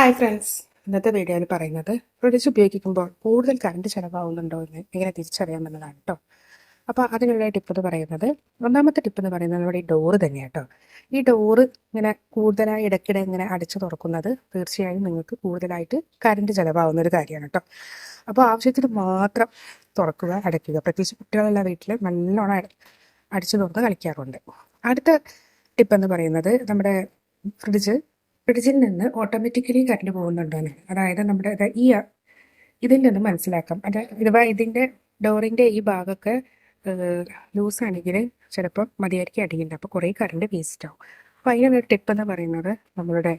Hi friends ഇന്നത്തെ വീഡിയോയിൽ പറയുന്നത് ഫ്രിഡ്ജ് ഉപയോഗിക്കുമ്പോൾ കൂടുതൽ കറണ്ട് ചിലവാകുന്നുണ്ടോ എന്ന് എങ്ങനെ തിരിച്ചറിയാമെന്നതാണ് കേട്ടോ അപ്പോൾ അതിനുള്ള ടിപ്പ് എന്ന് പറയുന്നത് ഒന്നാമത്തെ ടിപ്പ് എന്ന് പറയുന്നത് നമ്മുടെ ഈ ഡോറ് തന്നെയാണ് കേട്ടോ ഈ ഡോറ് ഇങ്ങനെ കൂടുതലായി ഇടയ്ക്കിടെ ഇങ്ങനെ അടച്ചു തുറക്കുന്നത് തീർച്ചയായും നിങ്ങൾക്ക് കൂടുതലായിട്ട് കറണ്ട് ചിലവാകുന്ന ഒരു കാര്യമാണ് കേട്ടോ അപ്പോൾ ആവശ്യത്തിന് മാത്രം തുറക്കുക അടയ്ക്കുക. പ്രത്യേകിച്ച് കുട്ടികളുള്ള വീട്ടിൽ നല്ലോണം അട- അടിച്ചു തുറന്ന് കളിക്കാറുണ്ട്. അടുത്ത ടിപ്പ് എന്ന് പറയുന്നത് നമ്മുടെ ഫ്രിഡ്ജ് ഫ്രിഡ്ജിൽ നിന്ന് ഓട്ടോമാറ്റിക്കലി കറണ്ട് പോകുന്നുണ്ടോ എന്ന് അതായത് നമ്മുടെ ഈ ഇതിൽ നിന്ന് മനസ്സിലാക്കാം. അതായത് ഇതുവാ ഇതിന്റെ ഡോറിന്റെ ഈ ഭാഗമൊക്കെ ലൂസ് ആണെങ്കിൽ ചിലപ്പോൾ മതിയായിരിക്കും അടിയുണ്ട് അപ്പോൾ കുറേ കറണ്ട് വേസ്റ്റ് ആവും. അപ്പോൾ അതിനൊരു ടിപ്പ് എന്ന് പറയുന്നത് നമ്മളുടെ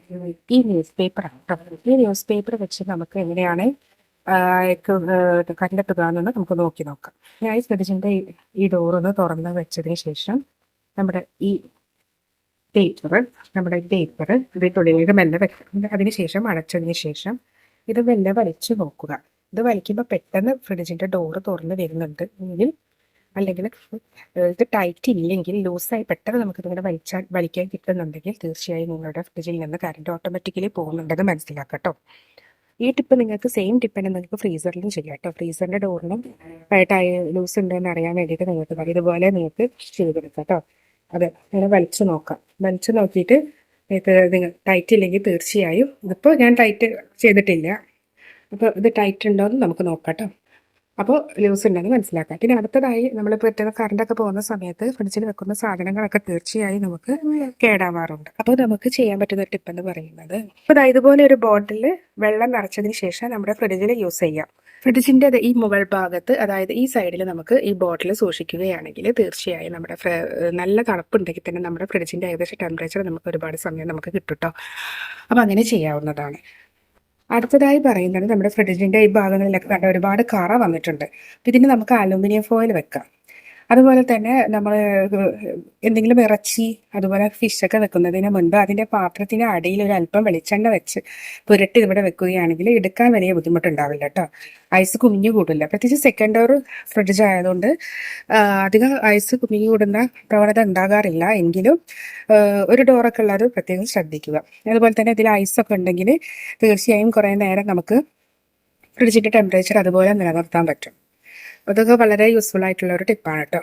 ഈ ന്യൂസ് പേപ്പറാണ് ഈ ന്യൂസ് പേപ്പർ വെച്ച് നമുക്ക് എങ്ങനെയാണ് കണ്ടെത്തുക എന്നൊന്ന് നമുക്ക് നോക്കി നോക്കാം. ഞാൻ ഈ ഫ്രിഡ്ജിന്റെ ഈ ഡോറൊന്ന് തുറന്ന് വെച്ചതിന് ശേഷം നമ്മുടെ ഈ പേപ്പർ നമ്മുടെ പേപ്പർ തുള്ളിയിലേക്ക് മെല്ലെ വെക്കണം അതിനുശേഷം അടച്ചതിന് ശേഷം ഇത് മെല്ലെ വലിച്ചു നോക്കുക. ഇത് വലിക്കുമ്പോൾ പെട്ടെന്ന് ഫ്രിഡ്ജിന്റെ ഡോറ് തുറന്ന് വരുന്നുണ്ട്. എങ്കിൽ അല്ലെങ്കിൽ ഇത് ടൈറ്റ് ഇല്ലെങ്കിൽ ലൂസായി പെട്ടെന്ന് നമുക്ക് ഇതിങ്ങനെ വലിച്ചാൽ വലിക്കാൻ കിട്ടുന്നുണ്ടെങ്കിൽ തീർച്ചയായും നിങ്ങളുടെ ഫ്രിഡ്ജിൽ നിന്ന് കറണ്ട് ഓട്ടോമാറ്റിക്കലി പോകുന്നുണ്ടെന്ന് മനസ്സിലാക്കാം കേട്ടോ ഈ ടിപ്പ് നിങ്ങൾക്ക് സെയിം ടിപ്പ് തന്നെ നിങ്ങൾക്ക് ഫ്രീസറിലും ചെയ്യാം കേട്ടോ ഫ്രീസറിന്റെ ഡോറിനും ടൈ ലൂസ് ഉണ്ടോ എന്ന് അറിയാൻ വേണ്ടിയിട്ട് നിങ്ങൾക്ക്. ഇതുപോലെ നിങ്ങൾക്ക് ചെയ്തെടുക്കാം കേട്ടോ അതെ ഇങ്ങനെ വലിച്ചു നോക്കാം. വലിച്ചു നോക്കിയിട്ട് ഇത് നിങ്ങൾ ടൈറ്റ് ഇല്ലെങ്കിൽ തീർച്ചയായും. ഇതിപ്പോൾ ഞാൻ ടൈറ്റ് ചെയ്തിട്ടില്ല. അപ്പോൾ ഇത് ടൈറ്റ് ഉണ്ടോ എന്ന് നമുക്ക് നോക്കാം കേട്ടോ അപ്പോൾ ലൂസ് ഉണ്ടെന്ന് മനസ്സിലാക്കാം. പിന്നെ അടുത്തതായി നമ്മൾ പെട്ടെന്ന് കറണ്ടൊക്കെ പോകുന്ന സമയത്ത് ഫ്രിഡ്ജിൽ വെക്കുന്ന സാധനങ്ങളൊക്കെ തീർച്ചയായും നമുക്ക് കേടാവാറുണ്ട്. അപ്പോൾ നമുക്ക് ചെയ്യാൻ പറ്റുന്ന ടിപ്പ് എന്ന് പറയുന്നത് അപ്പോൾ ഇതുപോലെ ഒരു ബോട്ടിൽ വെള്ളം നിറച്ചതിന് ശേഷം നമ്മുടെ ഫ്രിഡ്ജിൽ യൂസ് ചെയ്യാം. ഫ്രിഡ്ജിന്റെ ദേ ഈ മുകൾ ഭാഗത്ത് അതായത് ഈ സൈഡിൽ നമുക്ക് ഈ ബോട്ടിൽ സൂക്ഷിക്കുകയാണെങ്കിൽ തീർച്ചയായും നമ്മുടെ നല്ല തണുപ്പുണ്ടെങ്കിൽ തന്നെ നമ്മുടെ ഫ്രിഡ്ജിന്റെ ഏകദേശം ടെമ്പറേച്ചർ നമുക്ക് ഒരുപാട് സമയം നമുക്ക് കിട്ടും കേട്ടോ അപ്പം അങ്ങനെ ചെയ്യാവുന്നതാണ്. അടുത്തതായി പറയുന്നത് നമ്മുടെ ഫ്രിഡ്ജിന്റെ ഈ ഭാഗങ്ങളിലൊക്കെ കണ്ട ഒരുപാട് കറ വന്നിട്ടുണ്ട്. അപ്പം ഇതിന് നമുക്ക് അലുമിനിയം ഫോയിൽ വെക്കാം. അതുപോലെ തന്നെ നമ്മൾ എന്തെങ്കിലും ഇറച്ചി അതുപോലെ ഫിഷൊക്കെ വെക്കുന്നതിന് മുൻപ് അതിന്റെ പാത്രത്തിന്റെ അടിയിൽ ഒരു അല്പം വെളിച്ചെണ്ണ വെച്ച് പുരട്ടി ഇവിടെ വെക്കുകയാണെങ്കിൽ എടുക്കാൻ വലിയ ബുദ്ധിമുട്ടുണ്ടാവില്ല കേട്ടോ ഐസ് കുമിഞ്ഞു കൂടില്ല. പ്രത്യേകിച്ച് സെക്കൻഡ് ഡോർ ഫ്രിഡ്ജ് ആയതുകൊണ്ട് അധികം ഐസ് കുമിഞ്ഞു കൂടുന്ന പ്രവണത ഉണ്ടാകാറില്ല. എങ്കിലും ഒരു ഡോറൊക്കെ ഉള്ളത് പ്രത്യേകം ശ്രദ്ധിക്കുക. അതുപോലെ തന്നെ ഇതിൽ ഐസൊക്കെ ഉണ്ടെങ്കിൽ തീർച്ചയായും കുറേ നേരം നമുക്ക് ഫ്രിഡ്ജിന്റെ ടെമ്പറേച്ചർ അതുപോലെ നിലനിർത്താൻ പറ്റും. അതൊക്കെ വളരെ യൂസ്ഫുൾ ആയിട്ടുള്ള ഒരു ടിപ്പാണ് കേട്ടോ